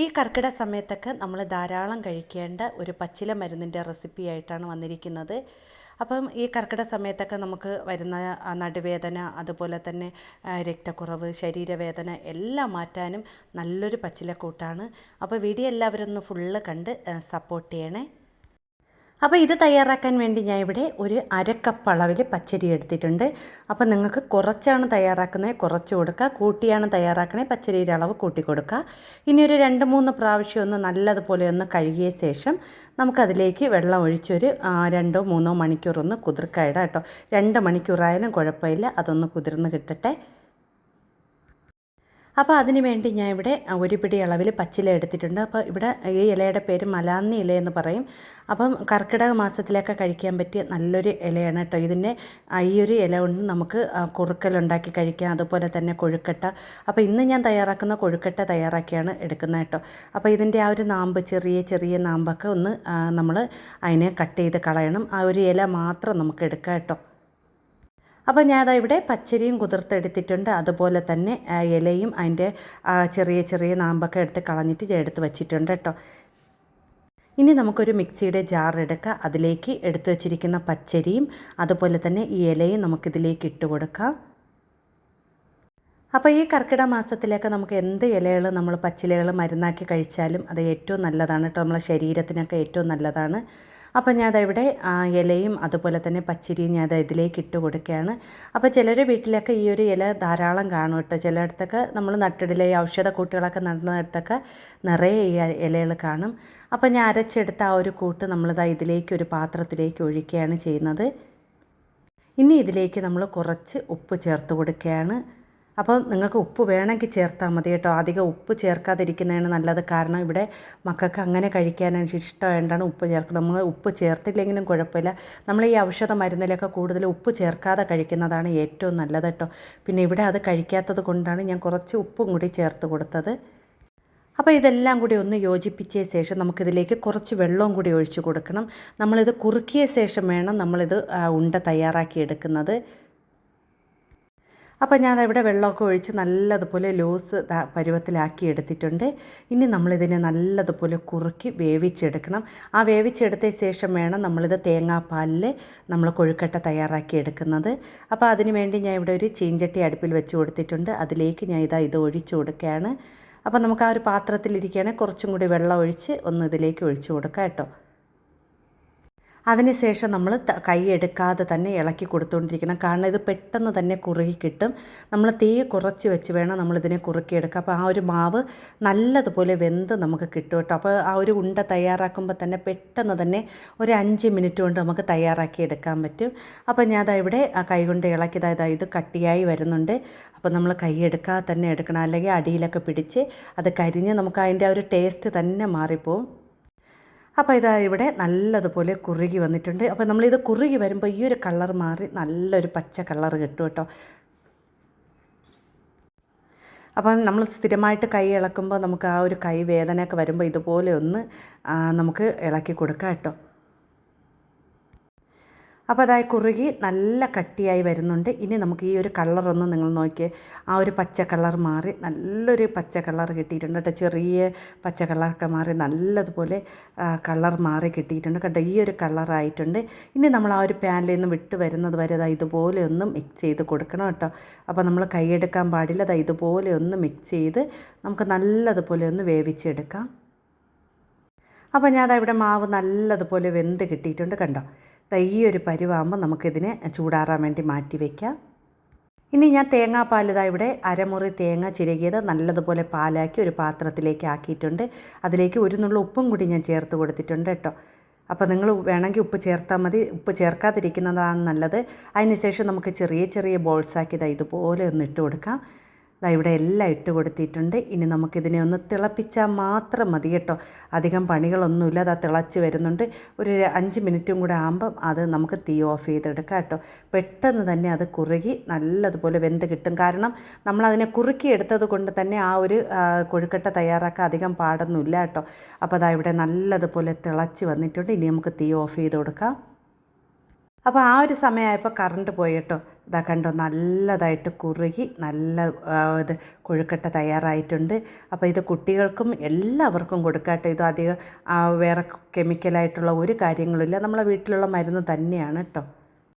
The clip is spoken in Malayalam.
ഈ കർക്കിടക സമയത്തൊക്കെ നമ്മൾ ധാരാളം കഴിക്കേണ്ട ഒരു പച്ചില മരുന്നിന്റെ റെസിപ്പി ആയിട്ടാണ് വന്നിരിക്കുന്നത്. അപ്പം ഈ കർക്കിടക സമയത്തൊക്കെ നമുക്ക് വരുന്ന നടുവേദന അതുപോലെ തന്നെ രക്തക്കുറവ് ശരീരവേദന എല്ലാം മാറ്റാനും നല്ലൊരു പച്ചില കൂട്ടാണ്. അപ്പോൾ വീഡിയോ എല്ലാവരും ഒന്ന് ഫുള്ള് കണ്ട് സപ്പോർട്ട് ചെയ്യണേ. അപ്പോൾ ഇത് തയ്യാറാക്കാൻ വേണ്ടി ഞാൻ ഇവിടെ ഒരു അരക്കപ്പ് അളവിൽ പച്ചരി എടുത്തിട്ടുണ്ട്. അപ്പോൾ നിങ്ങൾക്ക് കുറച്ചാണ് തയ്യാറാക്കുന്നത് കുറച്ച് കൊടുക്കുക. കൂട്ടിയാണ് തയ്യാറാക്കണേ പച്ചരിയുടെ അളവ് കൂട്ടി കൊടുക്കുക. ഇനി ഒരു രണ്ട് മൂന്ന് പ്രാവശ്യം ഒന്ന് നല്ലതുപോലെ ഒന്ന് കഴുകിയ ശേഷം നമുക്കതിലേക്ക് വെള്ളം ഒഴിച്ചൊരു രണ്ടോ മൂന്നോ മണിക്കൂർ ഒന്ന് കുതിർക്കുക ഇടാം കേട്ടോ. രണ്ട് മണിക്കൂറായാലും കുഴപ്പമില്ല അതൊന്ന് കുതിർന്ന് കിട്ടട്ടെ. അപ്പോൾ അതിന് വേണ്ടി ഞാൻ ഇവിടെ ഒരു പിടി അളവിൽ പച്ചില എടുത്തിട്ടുണ്ട്. അപ്പോൾ ഇവിടെ ഈ ഇലയുടെ പേര് മലാന്നി ഇല എന്ന് പറയും. അപ്പം കർക്കിടക മാസത്തിലൊക്കെ കഴിക്കാൻ പറ്റിയ നല്ലൊരു ഇലയാണ് കേട്ടോ ഇതിന്റെ ഈ ഒരു ഇല കൊണ്ട് നമുക്ക് കുറുക്കലുണ്ടാക്കി കഴിക്കാം. അതുപോലെ തന്നെ കൊഴുക്കട്ട. അപ്പോൾ ഇന്ന് ഞാൻ തയ്യാറാക്കുന്ന കൊഴുക്കട്ട തയ്യാറാക്കിയാണ് എടുക്കുന്നത് കേട്ടോ. അപ്പോൾ ഇതിന്റെ ആ ഒരു നാമ്പ് ചെറിയ ചെറിയ നാമ്പൊക്കെ ഒന്ന് നമ്മൾ അതിനെ കട്ട് ചെയ്ത് കളയണം. ആ ഒരു ഇല മാത്രം നമുക്ക് എടുക്കാം കേട്ടോ. അപ്പോൾ ഞാനതാ ഇവിടെ പച്ചരിയും കുതിർത്തെടുത്തിട്ടുണ്ട് അതുപോലെ തന്നെ ഇലയും അതിന്റെ ചെറിയ ചെറിയ നാമ്പൊക്കെ എടുത്ത് കളഞ്ഞിട്ട് എടുത്ത് വെച്ചിട്ടുണ്ട് കേട്ടോ ഇനി നമുക്കൊരു മിക്സിയുടെ ജാർ എടുക്കുക അതിലേക്ക് എടുത്തു വച്ചിരിക്കുന്ന പച്ചരിയും അതുപോലെ തന്നെ ഈ ഇലയും നമുക്കിതിലേക്ക് ഇട്ട് കൊടുക്കാം. അപ്പോൾ ഈ കർക്കിടക മാസത്തിലൊക്കെ നമുക്ക് എന്ത് ഇലകൾ നമ്മൾ പച്ചിലകൾ മരുന്നാക്കി കഴിച്ചാലും അത് ഏറ്റവും നല്ലതാണ് കേട്ടോ നമ്മളെ ശരീരത്തിനൊക്കെ ഏറ്റവും നല്ലതാണ്. അപ്പോൾ ഞാൻ ഇവിടെ ഇലയും അതുപോലെ തന്നെ പച്ചരിയും ഞാൻ ഇതിലേക്ക് ഇട്ട് കൊടുക്കുകയാണ്. അപ്പോൾ ചിലർ വീട്ടിലൊക്കെ ഈ ഒരു ഇല ധാരാളം കാണും കേട്ടോ. ചിലയിടത്തൊക്കെ നമ്മൾ നട്ടിടില്ല ഈ ഔഷധ കൂട്ടുകളൊക്കെ നടുന്നിടത്തൊക്കെ നിറയെ ഈ ഇലകൾ കാണും. അപ്പോൾ ഞാൻ അരച്ചെടുത്ത ആ ഒരു കൂട്ട് നമ്മളിതാ ഇതിലേക്ക് ഒരു പാത്രത്തിലേക്ക് ഒഴിക്കുകയാണ് ചെയ്യുന്നത്. ഇനി ഇതിലേക്ക് നമ്മൾ കുറച്ച് ഉപ്പ് ചേർത്ത് കൊടുക്കുകയാണ്. അപ്പോൾ നിങ്ങൾക്ക് ഉപ്പ് വേണമെങ്കിൽ ചേർത്താൽ മതി കേട്ടോ. അധികം ഉപ്പ് ചേർക്കാതിരിക്കുന്നതാണ് നല്ലത് കാരണം ഇവിടെ മക്കൾക്ക് അങ്ങനെ കഴിക്കാനാണ് ഇഷ്ടമായതുകൊണ്ടാണ് ഉപ്പ് ചേർക്കുന്നത്. നമ്മൾ ഉപ്പ് ചേർത്തില്ലെങ്കിലും കുഴപ്പമില്ല. നമ്മൾ ഈ ഔഷധ മരുന്നിലൊക്കെ കൂടുതൽ ഉപ്പ് ചേർക്കാതെ കഴിക്കുന്നതാണ് ഏറ്റവും നല്ലത് കേട്ടോ. പിന്നെ ഇവിടെ അത് കഴിക്കാത്തത് കൊണ്ടാണ് ഞാൻ കുറച്ച് ഉപ്പും കൂടി ചേർത്ത് കൊടുത്തത്. അപ്പോൾ ഇതെല്ലാം കൂടി ഒന്ന് യോജിപ്പിച്ച ശേഷം നമുക്കിതിലേക്ക് കുറച്ച് വെള്ളവും കൂടി ഒഴിച്ചു കൊടുക്കണം. നമ്മളിത് കുറുക്കിയ ശേഷം വേണം നമ്മളിത് ഉണ്ട തയ്യാറാക്കി എടുക്കുന്നത്. അപ്പോൾ ഞാൻ ഇവിടെ വെള്ളമൊക്കെ ഒഴിച്ച് നല്ലതുപോലെ ലൂസ് പരുവത്തിലാക്കി എടുത്തിട്ടുണ്ട്. ഇനി നമ്മളിതിനെ നല്ലതുപോലെ കുറുക്കി വേവിച്ചെടുക്കണം. ആ വേവിച്ചെടുത്ത ശേഷം വേണം നമ്മളിത് തേങ്ങാപ്പാലിൽ നമ്മൾ കൊഴുക്കട്ട തയ്യാറാക്കി എടുക്കുന്നത്. അപ്പോൾ അതിന് വേണ്ടി ഞാൻ ഇവിടെ ഒരു ചീഞ്ചട്ടി അടുപ്പിൽ വെച്ച് കൊടുത്തിട്ടുണ്ട്. അതിലേക്ക് ഞാൻ ഇതാ ഇത് ഒഴിച്ചു കൊടുക്കുകയാണ്. അപ്പോൾ നമുക്ക് ആ ഒരു പാത്രത്തിലിരിക്കുകയാണെങ്കിൽ കുറച്ചും കൂടി വെള്ളം ഒഴിച്ച് ഒന്ന് ഇതിലേക്ക് ഒഴിച്ചു കൊടുക്കാം കേട്ടോ. അതിനുശേഷം നമ്മൾ കൈ എടുക്കാതെ തന്നെ ഇളക്കി കൊടുത്തുകൊണ്ടിരിക്കണം കാരണം ഇത് പെട്ടെന്ന് തന്നെ കുറുകി കിട്ടും. നമ്മൾ തീ കുറച്ച് വെച്ച് വേണം നമ്മളിതിനെ കുറുക്കിയെടുക്കുക അപ്പോൾ ആ ഒരു മാവ് നല്ലതുപോലെ വെന്ത് നമുക്ക് കിട്ടും കേട്ടോ. അപ്പോൾ ആ ഒരു ഉണ്ട തയ്യാറാക്കുമ്പോൾ തന്നെ പെട്ടെന്ന് തന്നെ ഒരു അഞ്ച് മിനിറ്റ് കൊണ്ട് നമുക്ക് തയ്യാറാക്കി എടുക്കാൻ പറ്റും. അപ്പോൾ ഞാൻ ഇവിടെ കൈ കൊണ്ട് ഇളക്കിയതായത് ഇത് കട്ടിയായി വരുന്നുണ്ട്. അപ്പോൾ നമ്മൾ കൈ എടുക്കാതെ തന്നെ എടുക്കണം. അല്ലെങ്കിൽ അടിയിലൊക്കെ പിടിച്ച് അത് കരിഞ്ഞ് നമുക്ക് അതിന്റെ ആ ഒരു ടേസ്റ്റ് തന്നെ മാറിപ്പോവും. അപ്പോൾ ഇതാ ഇവിടെ നല്ലതുപോലെ കുറുകി വന്നിട്ടുണ്ട്. അപ്പോൾ നമ്മളിത് കുറുകി വരുമ്പോൾ ഈ ഒരു കളർ മാറി നല്ലൊരു പച്ച കളർ കിട്ടും കേട്ടോ. അപ്പം നമ്മൾ സ്ഥിരമായിട്ട് കൈ ഇളക്കുമ്പോൾ നമുക്ക് ആ ഒരു കൈ വേദനയൊക്കെ വരുമ്പോൾ ഇതുപോലെ ഒന്ന് നമുക്ക് ഇളക്കി കൊടുക്കാം കേട്ടോ. അപ്പോൾ അതായി കുറുകി നല്ല കട്ടിയായി വരുന്നുണ്ട്. ഇനി നമുക്ക് ഈ ഒരു കളറൊന്ന് നിങ്ങൾ നോക്കിയേ. ആ ഒരു പച്ച കളർ മാറി നല്ലൊരു പച്ച കളർ കിട്ടിയിട്ടുണ്ട് കേട്ടോ. ചെറിയ പച്ച കളറൊക്കെ മാറി നല്ലതുപോലെ കളർ മാറി കിട്ടിയിട്ടുണ്ട് കേട്ടോ. ഈ ഒരു കളറായിട്ടുണ്ട് ഇനി നമ്മൾ ആ ഒരു പാനിൽ നിന്ന് വിട്ട് വരുന്നത് വരെ അത് ഇതുപോലെ ഒന്ന് മിക്സ് ചെയ്ത് കൊടുക്കണം കേട്ടോ. അപ്പോൾ നമ്മൾ കൈയെടുക്കാൻ പാടില്ല. അത് ഇതുപോലെ ഒന്ന് മിക്സ് ചെയ്ത് നമുക്ക് നല്ലതുപോലെ ഒന്ന് വേവിച്ചെടുക്കാം. അപ്പോൾ ഞാൻ ഇവിടെ മാവ് നല്ലതുപോലെ വെന്ത് കിട്ടിയിട്ടുണ്ട് കണ്ടോ. ഈ ഒരു പരുവാകുമ്പോൾ നമുക്കിതിനെ ചൂടാറാൻ വേണ്ടി മാറ്റി വയ്ക്കാം ഇനി ഞാൻ തേങ്ങാപ്പാൽ ഇതാ ഇവിടെ അരമുറി തേങ്ങ ചിരകിയത് നല്ലതുപോലെ പാലാക്കി ഒരു പാത്രത്തിലേക്ക് ആക്കിയിട്ടുണ്ട്. അതിലേക്ക് ഒരു നുള്ള ഉപ്പും കൂടി ഞാൻ ചേർത്ത് കൊടുത്തിട്ടുണ്ട് കേട്ടോ. അപ്പോൾ നിങ്ങൾ വേണമെങ്കിൽ ഉപ്പ് ചേർത്താൽ മതി. ഉപ്പ് ചേർക്കാതിരിക്കുന്നതാണ് നല്ലത്. അതിനുശേഷം നമുക്ക് ചെറിയ ചെറിയ ബോൾസാക്കി ഇതാ ഇതുപോലെ ഒന്ന് ഇട്ട് കൊടുക്കാം. ദാ ഇവിടെ എല്ലാം ഇട്ട് കൊടുത്തിട്ടുണ്ട്. ഇനി നമുക്കിതിനെ ഒന്ന് തിളപ്പിച്ചാൽ മാത്രം മതി കേട്ടോ. അധികം പണികളൊന്നുമില്ല. അത് തിളച്ച് വരുന്നുണ്ട്. ഒരു അഞ്ച് മിനിറ്റും കൂടെ ആകുമ്പം അത് നമുക്ക് തീ ഓഫ് ചെയ്തെടുക്കാം കേട്ടോ. പെട്ടെന്ന് തന്നെ അത് കുറുകി നല്ലതുപോലെ വെന്ത് കിട്ടും. കാരണം നമ്മളതിനെ കുറുക്കി എടുത്തത് കൊണ്ട് തന്നെ ആ ഒരു കൊഴുക്കട്ട തയ്യാറാക്കാൻ അധികം പാടൊന്നുമില്ല കേട്ടോ. അപ്പോൾ അതാ ഇവിടെ നല്ലതുപോലെ തിളച്ച് വന്നിട്ടുണ്ട്. ഇനി നമുക്ക് തീ ഓഫ് ചെയ്ത് കൊടുക്കാം. അപ്പോൾ ആ ഒരു സമയമായപ്പോൾ കറണ്ട് പോയി കേട്ടോ. ഇതാ കണ്ടോ നല്ലതായിട്ട് കുറുകി നല്ല ഇത് കൊഴുക്കട്ട തയ്യാറായിട്ടുണ്ട്. അപ്പോൾ ഇത് കുട്ടികൾക്കും എല്ലാവർക്കും കൊടുക്കാട്ടെ. ഇത് അധികം വേറെ കെമിക്കലായിട്ടുള്ള ഒരു കാര്യങ്ങളില്ല നമ്മളെ വീട്ടിലുള്ള മരുന്ന് തന്നെയാണ് കേട്ടോ